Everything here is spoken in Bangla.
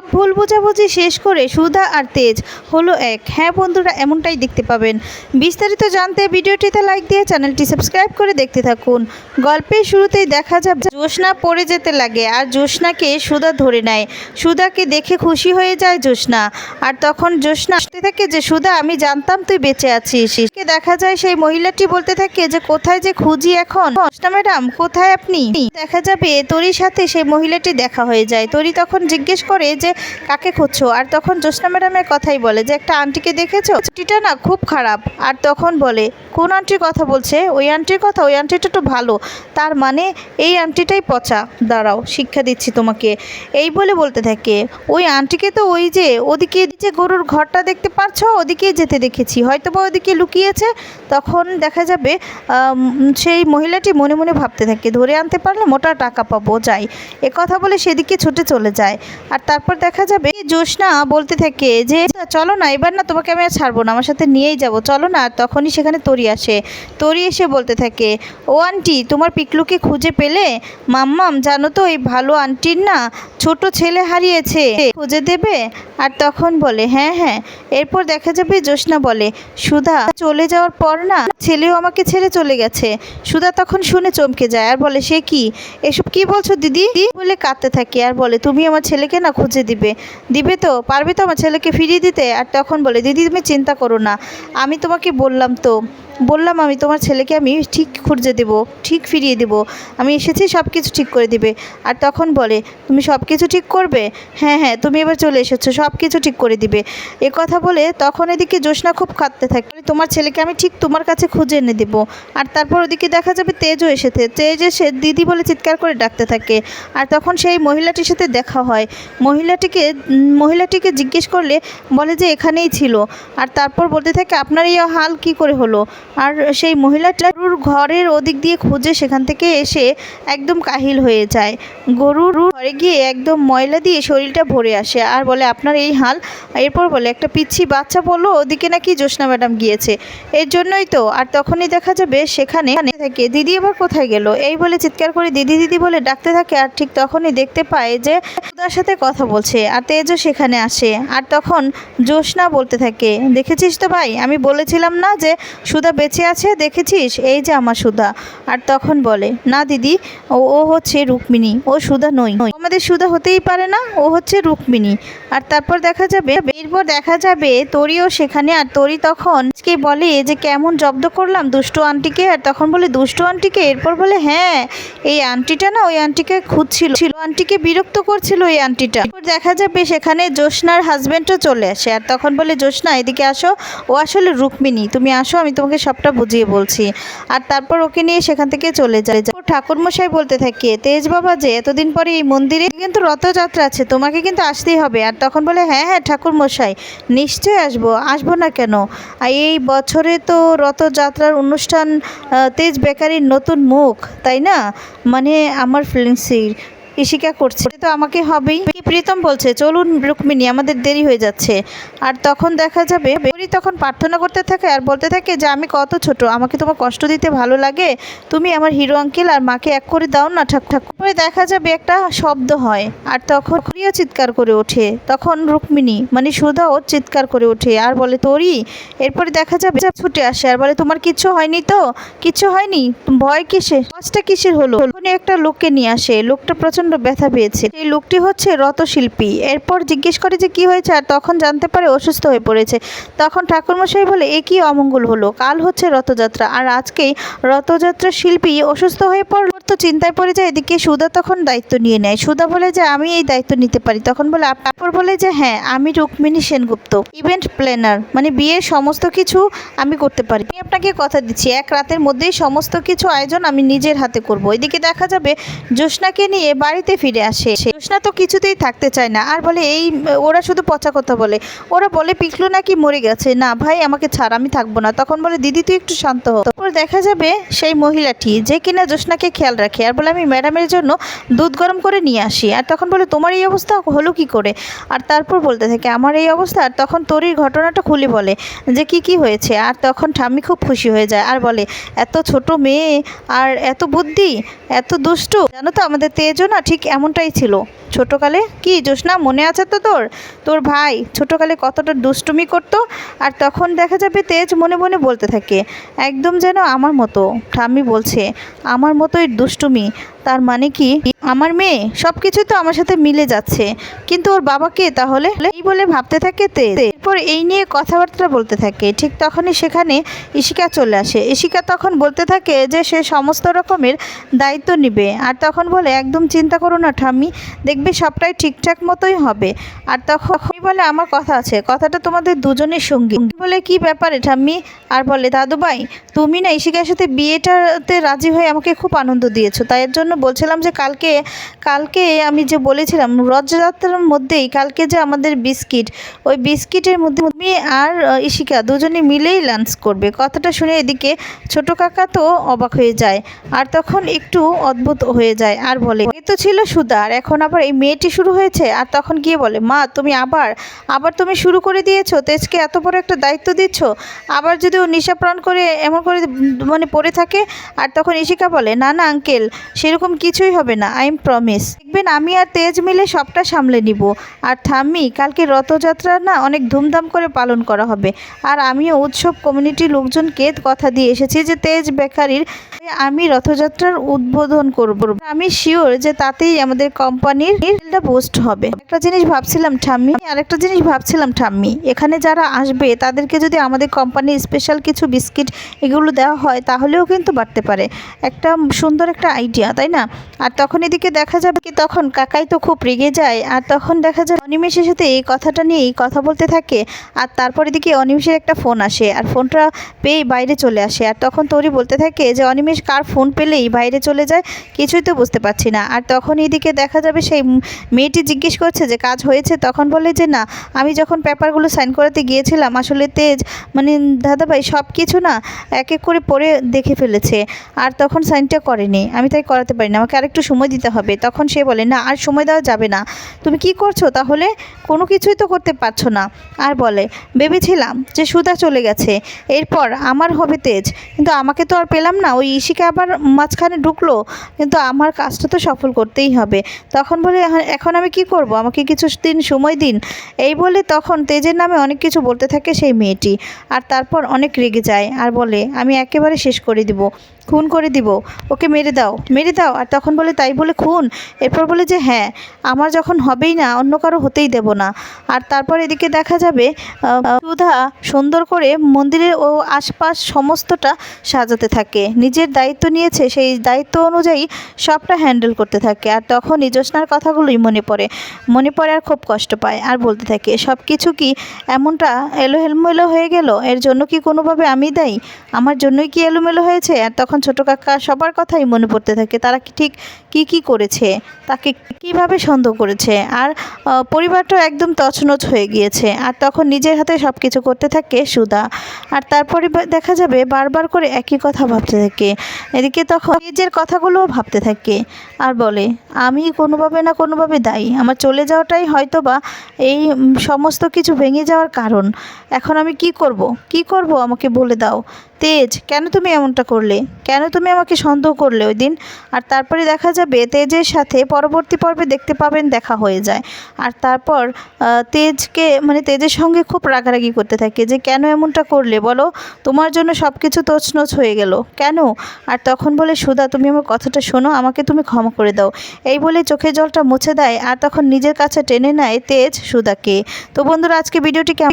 সব ভুল বোঝাবুঝি শেষ করে সুধা আর তেজ হলো এক। হ্যাঁ বন্ধুরা, এমনটাই দেখতে পাবেন। বিস্তারিত জানতে ভিডিওটিতে লাইক দিয়ে চ্যানেলটি সাবস্ক্রাইব করে দেখতে থাকুন। গল্পের শুরুতেই দেখা যাবে জ্যোৎস্না পড়ে যেতে লাগে আর জ্যোৎস্নাকে সুধা ধরে নেয়। সুধাকে দেখে খুশি হয়ে যায় জ্যোৎস্না। আর তখন জ্যোৎস্না আসতে থাকে যে, সুধা, আমি জানতাম তুই বেঁচে আছিস। দেখা যায় সেই মহিলাটি বলতে থাকে যে, কোথায় যে খুঁজি এখন? জ্যোৎস্না ম্যাডাম, কোথায় আপনি? দেখা যাবে তরির সাথে সেই মহিলাটি দেখা হয়ে যায়। তরি তখন জিজ্ঞেস করে যে কাকে খুঁজছো? আর তখন জ্যোৎস্না ম্যাডামের কথাই বলে যে, একটা আন্টিকে দেখেছ? ছুটিটা না খুব খারাপ, আর তখন বলে কোন আন্টির কথা বলছে? ওই আন্টির কথা ওই আন্টিটা তো ভালো। তার মানে এই আন্টিটাই পচা। দাঁড়াও শিক্ষা দিচ্ছি তোমাকে। এই বলে বলতে থাকে ওই আন্টিকে তো ওই যে ওদিকে যে গরুর ঘরটা দেখতে পারছ? ওদিকে যেতে দেখেছি। হয়তো বা ওদিকে লুকিয়েছে। তখন দেখা যাবে সেই মহিলাটি মনে মনে ভাবতে থাকে ধরে আনতে পারলে মোটা টাকা পাবো যাই। এ কথা বলে সেদিকে ছুটে চলে যায়। আর তারপর দেখা যাবে জ্যোৎস্না বলতে থাকে যে "আচ্ছা, চলো না এবার না তোমাকে আমি আর ছাড়বো না আমার সাথে নিয়েই যাব। চলো না আর তখনই সেখানে তরি আসে। তরি এসে বলতে থাকে, ও আন্টি, তোমার পিকলুকে খুঁজে পেলে? মাম্মাম, জানো তো এই ভালো আন্টির না ছোট ছেলে হারিয়েছে। খুঁজে দেবে? আর তখন বলে হ্যাঁ হ্যাঁ। এরপর দেখা যাবে জ্যোৎস্না বলে, সুধা, চলে যাওয়ার পর না, ছেলেও আমাকে ছেড়ে চলে গেছে। সুধা তখন শুনে চমকে যায়, আর বলে, সে কি? এসব কি বলছো দিদি? বলে কাঁদতে থাকে, আর বলে, তুমি আমার ছেলেকে না খুঁজে দিবে? দিবে তো, পারবে তো আমার ছেলেকে ফিরিয়ে দিতে? আর তখন বলে, দিদি, তুমি চিন্তা করো না, আমি তোমাকে বললাম তো, বললাম আমি তোমার ছেলেকে আমি ঠিক খুঁজে দেবো, ঠিক ফিরিয়ে দেবো। আমি এসেছি সব কিছু ঠিক করে দিবে। আর তখন বলে, তুমি সব কিছু ঠিক করবে? হ্যাঁ হ্যাঁ তুমি এবার চলে এসেছ সব কিছু ঠিক করে দিবে। এ কথা বলে তখন এদিকে জ্যোৎস্না খুব কাঁদতে থাকে। তোমার ছেলেকে আমি ঠিক তোমার কাছে খুঁজে এনে দেবো। আর তারপর ওদিকে দেখা যাবে তেজও এসেছে। তেজ এসে দিদি বলে চিৎকার করে ডাকতে থাকে। আর তখন সেই মহিলাটির সাথে দেখা হয়। মহিলাটিকে মহিলাটিকে জিজ্ঞেস করলে বলে যে এখানেই ছিল। আর তারপর বলতে থাকে, আপনার এই হাল কি করে হলো? আর সেই মহিলাটার ঘরের ওদিক দিয়ে খুঁজে সেখান থেকে এসে একদম কাহিল হয়ে যায়। গরুর ঘরে গিয়ে একদম ময়লা দিয়ে শরীরটা ভরে আসে। আর বলে, আপনার এই হাল? এরপর বলে, একটা পিচ্ছি বাচ্চা বলল, ওদিকে নাকি জ্যোৎস্না ম্যাডাম গিয়েছে। এর জন্যই তো, আর তখনই দেখা যাবে সেখানে থাকে, দিদি এবার কোথায় গেল? এই বলে চিৎকার করে দিদি দিদি বলে ডাকতে থাকে, আর ঠিক তখনই দেখতে পায় যে সুধার সাথে কথা বলছে, আর তেজও সেখানে আসে। আর তখন জ্যোৎস্না বলতে থাকে, দেখেছিস তো ভাই, আমি বলেছিলাম না যে সুধা বেঁচে আছে, দেখেছিস? এই যে আমার সুধা। আর তখন বলে, না দিদি, ও ও হচ্ছে রুক্মিণী, ও সুধা নই। আমাদের সুধা হতেই পারে না, ও হচ্ছে রুক্মিণী। আর তারপর দেখা যাবে, এরপর দেখা যাবে তরিও সেখানে, আর তরি তখন কে বলে যে, কেমন জব্দ করলাম দুষ্টু আন্টিকে? আর তখন বলে, দুষ্টু আন্টিকে? এরপর বলে হ্যাঁ এই আন্টিটা না, ওই আন্টিকে খুঁজছিল, ছিল, আন্টিকে বিরক্ত করছিল ওই আন্টিটা। এরপর দেখা যাবে সেখানে জ্যোৎস্নার হাজবেন্ডও চলে আসে, আর তখন বলে, জ্যোৎস্না, এদিকে আসো। ও আসলে রুক্মিণী, তুমি আসো, আমি তোমাকে সবটা বুঝিয়ে বলছি। আর তারপর ওকে নিয়ে সেখান থেকে চলে যায়। ঠাকুরমশাই বলতে থাকে, তেজ বাবা যে, এতদিন পরে এই মন্দিরে কিন্তু রথযাত্রা আছে, তোমাকে কিন্তু আসতেই হবে। আর তখন বলে হ্যাঁ হ্যাঁ ঠাকুর মশাই, নিশ্চয়ই আসব। আসব না কেন? আর এই বছরে তো রথযাত্রার অনুষ্ঠান তেজ বেকারির নতুন মুখ, তাই না? মানে আমার ফিলিংসির ইশিকা করছে। তো আমাকে হবেই। প্রীতম বলছে, চলুন রুক্মিণী, আমাদের দেরি হয়ে যাচ্ছে। আর তখন দেখা যাবে তখন প্রার্থনা করতে থাকে আর বলতে থাকে যে, আমি কত ছোট, আমাকে তোমার কষ্ট দিতে ভালো লাগে। তুমি আমার হিরো আঙ্কেল আর মাকে এক করে দাও না, ঠাক ঠাক করে। দেখা যাবে একটা শব্দ হয় আর তখন প্রিয় চিৎকার করে ওঠে। তখন রুক্মিণী মানে সুধাও চিৎকার করে ওঠে আর বলে তোরই এরপরে দেখা যাবে ছুটে আসে আর বলে, তোমার কিচ্ছু হয়নি তো? কিচ্ছু হয়নি? ভয় কিসের? কাজটা কিসের হলো? একটা লোককে নিয়ে আসে। লোকটা প্রচণ্ড ব্যথা পেয়েছে। এই লোকটি হচ্ছে রথশিল্পী এরপর জিজ্ঞেস করে যে কি হয়েছে আর তখন জানতে পারে অসুস্থ হয়ে পড়েছে। তখন ঠাকুরমশাই বলে, এ কি অমঙ্গল হলো? কাল হচ্ছে রথযাত্রা। আর আজকেই রথযাত্রা শিল্পী অসুস্থ হয়ে পড়ল। তো চিন্তায় পড়ে যায়, এদিকে সুধা তখন দায়িত্ব নিয়ে নেয়। সুধা বলে যে, আমি এই দায়িত্ব নিতে পারি। তখন বলে, আপ- তারপর বলে যে হ্যাঁ আমি রুক্মিণী সেনগুপ্ত, ইভেন্ট প্ল্যানার। মানে বিয়ের সমস্ত কিছু আমি করতে পারি। আমি আপনাকে কথা দিচ্ছি। এক রাতের মধ্যেই সমস্ত কিছু আয়োজন আমি নিজের হাতে করব। এদিকে দেখা যাবে, জ্যোৎস্নাকে নিয়ে বাড়িতে ফিরে আসে। জ্যোৎস্না তো কিছুতেই থাকতে চায় না। আর বলে, এই, ওরা শুধু পচা কথা বলে। ওরা বলে, পিকলু নাকি মরে গেছে। না ভাই, আমাকে ছাড়, আমি থাকব না। তখন বলে, দিদি, তুই একটু শান্ত হো। তারপর দেখা যাবে সেই মহিলাটি, যে কিনা জ্যোৎস্নাকে খেয়াল রাখে। আর বলে, আমি ম্যাডামের জন্য দুধ গরম করে নিয়ে আসি। আর তখন বলে, তোমার এই অবস্থা হলো কি করে? আর তারপর বলতে থাকে, আমার এই অবস্থা? আর তখন তরির ঘটনাটা খুলে বলে, যে কি কি হয়েছে? আর তখন ঠাম্মি খুব খুশি হয়ে যায় আর বলে, এত ছোট মেয়ে, আর এত বুদ্ধি, এত দুষ্টু। জানো তো, আমাদের তেজও না ঠিক এমনটাই ছিল। ছোটোকালে? কি জোসনা মনে আছে তো তোর? তোর ভাই ছোটোকালে কতটা দুষ্টুমি করত আর তখন দেখা যাবে তেজ মনে মনে বলতে থাকে, একদম যেন আমার মতো। ঠাম্মি বলছে, আমার মতোই দুষ্টুমি তার মানে কি? আমার মেয়ে? সব কিছু তো আমার সাথে মিলে যাচ্ছে। কিন্তু ওর বাবাকে তাহলে? এই বলে ভাবতে থাকে তে। এরপর এই নিয়ে কথাবার্তা বলতে থাকে। ঠিক তখনই সেখানে ইশিকা চলে আসে। ইশিকা তখন বলতে থাকে যে সে সমস্ত রকমের দায়িত্ব নেবে। আর তখন বলে, একদম চিন্তা করো না ঠাম্মি। দেখবে সবটাই ঠিকঠাক মতোই হবে। আর তখন বলে, আমার কথা আছে। কথাটা তোমাদের দুজনের সঙ্গী। বলে, কি ব্যাপারে ঠাম্মি? আর বলে দাদু ভাই তুমি না ইশিকার সাথে বিয়েটাতে রাজি হয়ে আমাকে খুব আনন্দ দিয়েছ। তাই এর জন্য বলছিলাম যে কালকে কালকে আমি যে বলেছিলাম, রথযাত্রার মধ্যেই কালকে যে আমাদের বিস্কিট, ওই বিস্কিটের মধ্যে তুমি আর ইশিকা দুজনে মিলেই লাঞ্চ করবে। কথাটা শুনে এদিকে ছোট কাকা তো অবাক হয়ে যায়, আর তখন একটু অদ্ভুত হয়ে যায় আর বলে এ তো ছিল সুধা আর এখন আবার এই মেয়েটি শুরু হয়েছে? আর তখন গিয়ে বলে, মা, তুমি আবার আবার তুমি শুরু করে দিয়েছ? তেজকে এত বড় একটা দায়িত্ব দিচ্ছ? আবার যদি ও নিশাপ্রাণ করে এমন করে মানে পড়ে থাকে? আর তখন ইশিকা বলে, না না আঙ্কেল সেরকম কিছুই হবে না আই এম প্রমিস দেখবেন আমি আর তেজ মিলে সবটা সামলে নিব। আর থাম্মি, কালকে রথযাত্রা না অনেক ধুমধাম করে পালন করা হবে। আর আমিও উৎসব কমিউনিটির লোকজনকে কথা দিয়ে এসেছি যে তেজ বেকারির আমি রথযাত্রার উদ্বোধন করব। আমি শিওর যে তাতেই আমাদের কোম্পানির পোস্ট হবে। একটা জিনিস ভাবছিলাম ঠাম্মি আরেকটা জিনিস ভাবছিলাম ঠাম্মি এখানে যারা আসবে, তাদেরকে যদি আমাদের কোম্পানির স্পেশাল কিছু বিস্কিট এগুলো দেওয়া হয়, তাহলেও কিন্তু বাড়তে পারে। একটা সুন্দর একটা আইডিয়া তাই না? আর তখন এদিকে দেখা যাবে কি তখন কাকাই তো খুব রেগে যায়, আর তখন দেখা যায় অনিমেষের সাথে এই কথাটা নিয়েই কথা বলতে থাকে, আর তারপর এদিকে অনিমেষের একটা ফোন আসে, আর ফোনটা পেয়েই বাইরে চলে আসে, আর তখন তরি বলতে থাকে যে অনিমেষ কার ফোন পেলেই বাইরে চলে যায়, কিছুই তো বুঝতে পারছি না, আর তখন এদিকে দেখা যাবে সেই মেয়েটি জিজ্ঞেস করছে যে কাজ হয়েছে, তখন বলে যে না, আমি যখন পেপারগুলো সাইন করাতে গিয়েছিলাম, আসলে তেজ মানে দাদাভাই সব কিছু না এক এক করে পড়ে দেখে ফেলেছে, আর তখন সাইনটা করেনি, আমি তাই করাতে পারি না, আমাকে আরেকটু সময় দিতে হবে। তখন সে বলে, না, আর সময় দেওয়া যাবে না। তুমি কি করছ? তাহলে কোনো কিছুই তো করতে পারছ না। আর বলে, ভেবেছিলাম যে সুদা চলে গেছে। এরপর আমার হবে তেজ। কিন্তু আমাকে তো আর পেলাম না। ওই ইশিকা আবার মাঝখানে ঢুকলো। কিন্তু আমার কাজটা তো সফল করতেই হবে। তখন বলে, "এখন- এখন আমি কি করব? আমাকে কিছু দিন সময় দিন। এই বলে তখন তেজের নামে অনেক কিছু বলতে থাকে সেই মেয়েটি। আর তারপর অনেক রেগে যায়। আর বলে, আমি একেবারে শেষ করে দিব। খুন করে দিব। ওকে মেরে দাও মেরে দাও। আর তখন বলে, তাই বলে খুন? এরপর বলে যে হ্যাঁ আমার যখন হবেই না, অন্য কারও হতেই দেব না। আর তারপর এদিকে দেখা যাবে সুধা সুন্দর করে মন্দিরের ও আশপাশ সমস্তটা সাজাতে থাকে। নিজের দায়িত্ব নিয়েছে, সেই দায়িত্ব অনুযায়ী সবটা হ্যান্ডেল করতে থাকে। আর তখনই জ্যোৎস্নার কথাগুলোই মনে পড়ে। মনে পড়ে আর খুব কষ্ট পায়। আর বলতে থাকে সব কিছু কি এমনটা এলোহেলমেলো হয়ে গেল? এর জন্য কি কোনোভাবে আমি দায়ী? আমার জন্যই কি এলোমেলো হয়েছে? আর তখন ছোটো কাকা সবার কথাই মনে পড়তে থাকে। তারা ঠিক কি কি করেছে? তাকে কীভাবে সন্দেহ করেছে? আর আহ, পরিবারটা একদম তছনছ হয়ে গিয়েছে। আর তখন নিজের হাতে সব কিছু করতে থাকে সুদা আর তারপরে দেখা যাবে বারবার করে একই কথা ভাবতে থাকে। এদিকে তখন নিজের কথাগুলোও ভাবতে থাকে। আর বলে আমি কোনোভাবে না কোনোভাবে দায়ী। আমার চলে যাওয়াটাই হয়তো বা এই সমস্ত কিছু ভেঙে যাওয়ার কারণ। এখন আমি কি করব? কি করব? আমাকে বলে দাও। তেজ, কেন তুমি এমনটা করলে? কেন তুমি আমাকে সন্দেহ করলে ওই দিন? আর তারপরে দেখা যাবে তেজের সাথে পরবর্তী পর্বে দেখতে পাবেন দেখা হয়ে যায়। আর তারপর তেজকে মানে তেজের সঙ্গে খুব রাগারাগি করতে থাকে যে, কেন এমনটা করলে? বলো, তোমার জন্য সব কিছু তছনছ হয়ে গেল। কেন? আর তখন বলে, সুধা, তুমি আমার কথাটা শোনো, আমাকে তুমি ক্ষমা করে দাও। এই বলে চোখের জলটা মুছে দেয়। আর তখন নিজের কাছে টেনে নেয় তেজ সুধাকে। তো বন্ধুরা, আজকে ভিডিওটি কেমন